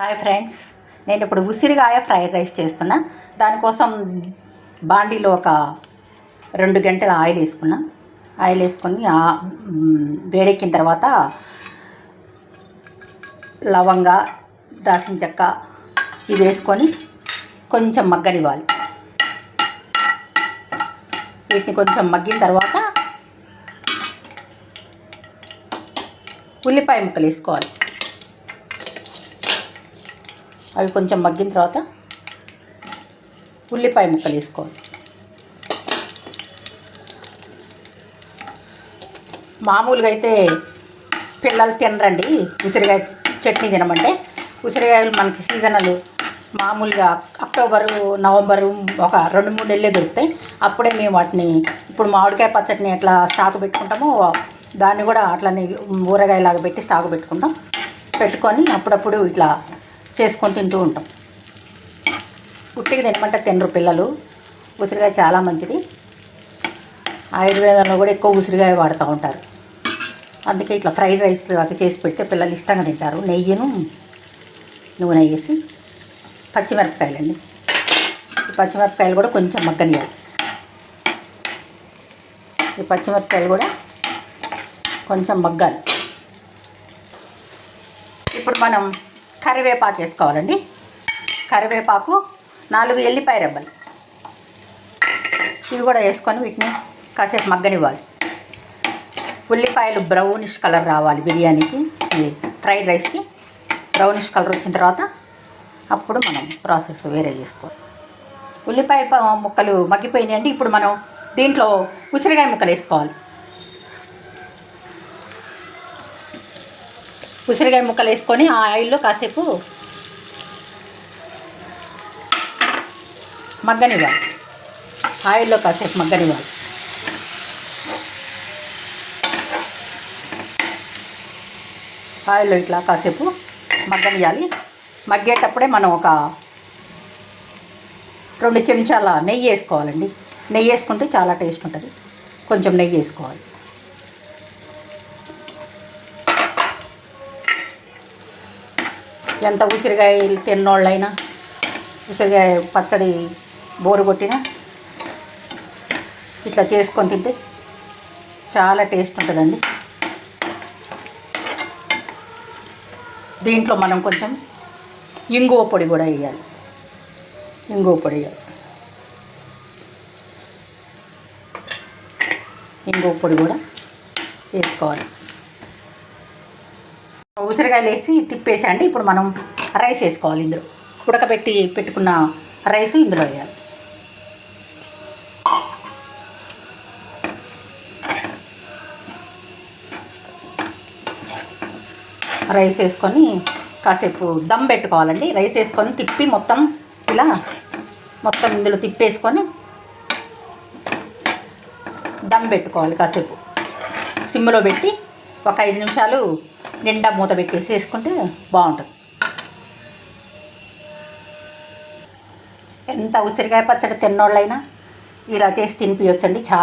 Hi friends నేను ఇప్పుడు ఉసిరికాయ ఫ్రైడ్ రైస్ చేస్తున్నా. దానికోసం బాండీలో ఒక రెండు గంటల ఆయిల్ వేసుకున్నా. ఆయిల్ వేసుకొని వేడెక్కిన తర్వాత లవంగా దాసిన చెక్క ఇవి వేసుకొని కొంచెం మగ్గనివ్వాలి. వీటిని కొంచెం మగ్గిన తర్వాత ఉల్లిపాయ ముక్కలు వేసుకోవాలి. అవి కొంచెం మగ్గిన తర్వాత ఉల్లిపాయ ముక్కలు వేసుకోవాలి. మామూలుగా అయితే పిల్లలు తినరండి. ఉసిరికాయ చట్నీ తినమంటే ఉసిరికాయలు మనకి సీజనల్ మామూలుగా అక్టోబరు నవంబరు ఒక రెండు మూడు నెలలే దొరుకుతాయి. అప్పుడే మేము వాటిని ఇప్పుడు మామిడికాయ పచ్చడిని ఎట్లా స్టాక్ పెట్టుకుంటామో దాన్ని కూడా అట్లనే ఊరగాయలాగా పెట్టి స్టాక్ పెట్టుకుంటాం. పెట్టుకొని అప్పుడప్పుడు ఇట్లా చేసుకొని తింటూ ఉంటాం. ఉట్టికి తినమంటే తినరు పిల్లలు ఉసిరికాయ చాలా మంచిది. ఆయుర్వేదంలో కూడా ఎక్కువ ఉసిరికాయ వాడుతూ ఉంటారు. అందుకే ఇట్లా ఫ్రైడ్ రైస్ అది చేసి పెడితే పిల్లలు ఇష్టంగా తింటారు. నెయ్యిను నూనె వేసి పచ్చిమిరపకాయలండి. ఈ పచ్చిమిరపకాయలు కూడా కొంచెం మగ్గనియాలి. ఈ పచ్చిమిరపకాయలు కూడా కొంచెం మగ్గాలి. ఇప్పుడు మనం కరివేపాకు వేసుకోవాలండి. కరివేపాకు నాలుగు ఎల్లిపాయ రెబ్బలు. ఇవి కూడా వేసుకొని వీటిని కాసేపు మగ్గనివ్వాలి. ఉల్లిపాయలు బ్రౌనిష్ కలర్ రావాలి బిర్యానీకి. ఇది ఫ్రైడ్ రైస్కి బ్రౌనిష్ కలర్ వచ్చిన తర్వాత అప్పుడు మనం ప్రాసెస్ వేరే చేసుకోవాలి. ఉల్లిపాయ ప- ముక్కలు మగ్గిపోయినాయండి. ఇప్పుడు మనం దీంట్లో ఉసిరికాయ ముక్కలు వేసుకోవాలి. ఉసిరికాయ ముక్కలు వేసుకొని ఆ ఆయిల్లో కాసేపు మగ్గనివ్వాలి. ఆయిల్లో కాసేపు మగ్గనివ్వాలి. ఆయిల్లో ఇట్లా కాసేపు మగ్గనియాలి. మగ్గేటప్పుడే మనం ఒక రెండు చెంచాల నెయ్యి వేసుకోవాలండి. నెయ్యి వేసుకుంటే చాలా టేస్ట్ ఉంటుంది. కొంచెం నెయ్యి వేసుకోవాలి. ఎంత ఉసిరికాయలు తిన్నోళ్ళైనా ఉసిరికాయ పచ్చడి బోరు కొట్టినా ఇట్లా చేసుకొని తింటే చాలా టేస్ట్ ఉంటుందండి. దీంట్లో మనం కొంచెం ఇంగువ పొడి కూడా వేయాలి. ఇంగువ పొడి వేయాలి. ఇంగువ పొడి కూడా వేసుకోవాలి. ఉసిరికాయలు వేసి తిప్పేసండి ఇప్పుడు మనం రైస్ వేసుకోవాలి ఇందులో. ఉడకబెట్టి పెట్టుకున్న రైస్ ఇందులో వేయాలి. రైస్ వేసుకొని కాసేపు దమ్ పెట్టుకోవాలండి. రైస్ వేసుకొని తిప్పి మొత్తం ఇలా మొత్తం ఇందులో తిప్పేసుకొని దమ్ పెట్టుకోవాలి కాసేపు. సిమ్లో పెట్టి ఒక ఐదు నిమిషాలు నిండా మూత పెట్టేసి వేసుకుంటే బాగుంటుంది. ఎంత ఉసిరికాయ పచ్చడి తిన్నోళ్ళైనా ఇలా చేసి తినిపించచ్చండి చాలా